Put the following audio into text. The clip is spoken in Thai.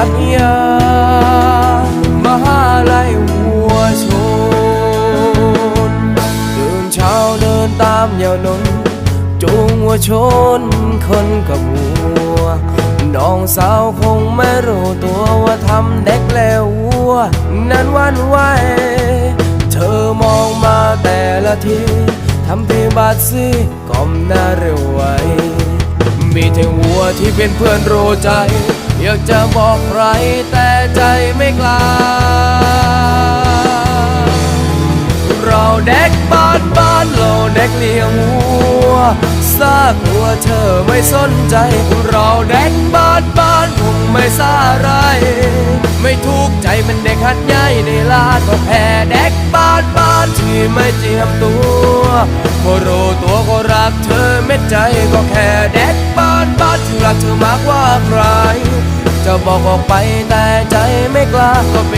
ตัดยามหาลัยหัวชนตื่นเช้าเดินตามยาวนนจูงวัวชนคนกับวัว น้องสาวคงไม่รู้ตัวว่าทำเด็กแล้ววัว นั้นวันไหวเธอมองมาแต่ละทีทำเพียงบาดซีก้มหน้าเร็วไวมีแต่วัวที่เป็นเพื่อนรู้ใจ อยากจะบอกใครแต่ใจไม่กล้า เราเด็กบ้านบ้านเราเด็กเลี้ยงวัวซากวัวเธอไม่สนใจ เราเด็กบ้านบ้านคงไม่สาไร ไม่ทุกข์ใจมันเด็กหัดใหญ่ในลาดก็แพ้เด็กบ้านบ้านที่ไม่เจียมตัวก็รู้ตัวก็รักเธอเม็ดใจก็แค่เด็กบ้าน บ้านที่รักเธอมากกว่าใคร จะบอกออกไปแต่ใจไม่กล้าก็เป็น